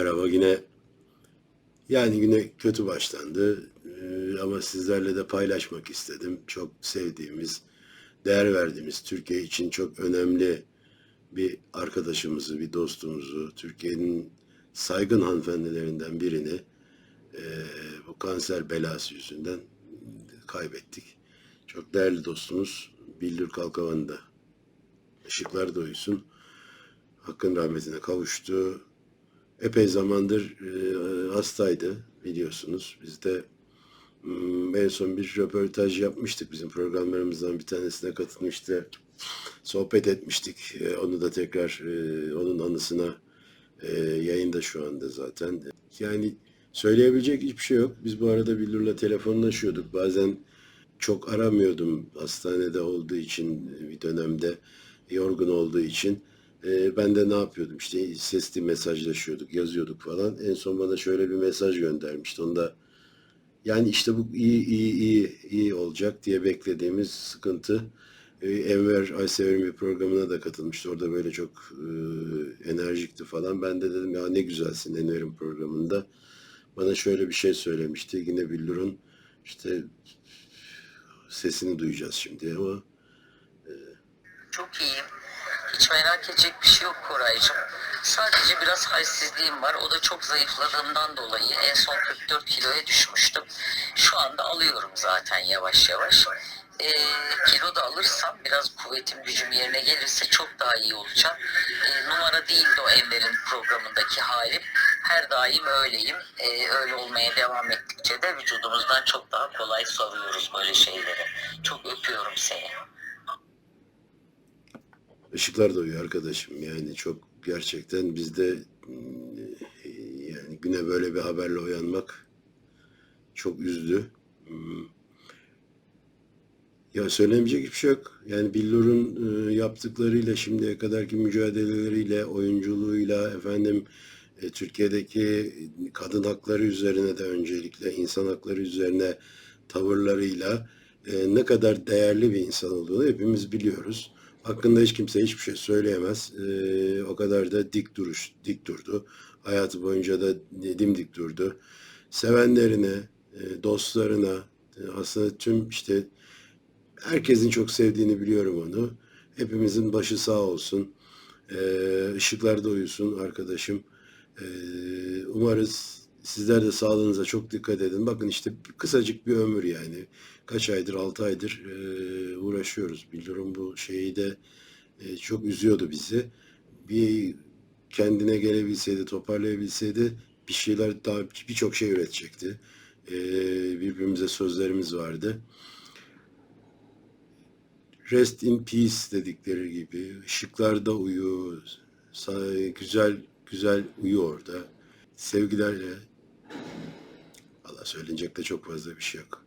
o yine yani yine kötü başlandı Ee, ama sizlerle de paylaşmak istedim. Çok sevdiğimiz, değer verdiğimiz, Türkiye için çok önemli bir arkadaşımızı, bir dostumuzu, Türkiye'nin saygın hanımefendilerinden birini eee, bu kanser belası yüzünden kaybettik. Çok değerli dostumuz Billur Kalkavan'ı da ışıklar da uyusun. Hakkın rahmetine kavuştu. Epey zamandır eee, hastaydı biliyorsunuz. Biz de mm, en son bir röportaj yapmıştık. Bizim programlarımızdan bir tanesine katılmıştı. Sohbet etmiştik. Eee, onu da tekrar eee, onun anısına yayında şu anda zaten. Yani söyleyebilecek hiçbir şey yok. Biz bu arada Billur'la telefonlaşıyorduk. Bazen çok aramıyordum hastanede olduğu için bir dönemde yorgun olduğu için. Ee, ben de ne yapıyordum işte sesli mesajlaşıyorduk, yazıyorduk falan. En son bana şöyle bir mesaj göndermişti. Onda yani işte bu iyi iyi iyi iyi olacak diye beklediğimiz sıkıntı. Ee, Enver Aysever'in bir programına da katılmıştı. Orada böyle çok e, enerjikti falan. Ben de dedim ya ne güzelsin Enver'in programında. Bana şöyle bir şey söylemişti. Yine Billur'un işte sesini duyacağız şimdi ama Çok iyiyim. Hiç merak edecek bir şey yok Koraycığım. Sadece biraz halsizliğim var. O da çok zayıfladığımdan dolayı en son 44 kiloya düşmüştüm. Şu anda alıyorum zaten yavaş yavaş. Ee, kilo da alırsam biraz kuvvetim gücüm yerine gelirse çok daha iyi olacağım. Ee, numara değildi o Enver'in programındaki halim. Her daim öyleyim. Ee, öyle olmaya devam ettikçe de vücudumuzdan çok daha kolay savuyoruz böyle şeyleri. Çok öpüyorum seni. Işıklar da uyuyor arkadaşım. Yani çok gerçekten bizde mm, yani güne böyle bir haberle uyanmak çok üzdü. Hmm. Ya söylemeyecek hiçbir şey yok. Yani Billur'un e, yaptıklarıyla şimdiye kadarki mücadeleleriyle, oyunculuğuyla, efendim e, Türkiye'deki kadın hakları üzerine de öncelikle insan hakları üzerine tavırlarıyla e, ne kadar değerli bir insan olduğunu hepimiz biliyoruz. Hakkında hiç kimse hiçbir şey söyleyemez. E, o kadar da dik duruş, dik durdu. Hayatı boyunca da dimdik durdu. Sevenlerine, e, dostlarına, e, aslında tüm işte herkesin çok sevdiğini biliyorum onu. Hepimizin başı sağ olsun. Ee, uyusun arkadaşım. Ee, umarız sizler de sağlığınıza çok dikkat edin. Bakın işte kısacık bir ömür yani. Kaç aydır, altı aydır e, uğraşıyoruz. Biliyorum bu şeyi de e, çok üzüyordu bizi. Bir kendine gelebilseydi, toparlayabilseydi bir şeyler daha birçok şey üretecekti. Ee, birbirimize sözlerimiz vardı. Rest in peace dedikleri gibi ışıklarda uyu, güzel güzel uyu orada. Sevgilerle Allah söylenecek de çok fazla bir şey yok.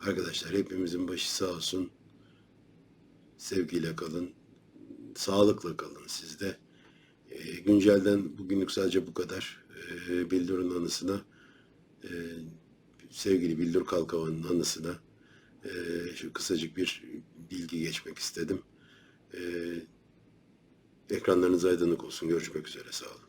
Arkadaşlar hepimizin başı sağ olsun. Sevgiyle kalın. Sağlıkla kalın siz de. Ee, güncelden bugünlük sadece bu kadar. Ee, Bildur'un anısına e, sevgili Bildur Kalkavan'ın anısına e, şu kısacık bir bilgi geçmek istedim. E, ekranlarınız aydınlık olsun. Görüşmek üzere. Sağ olun.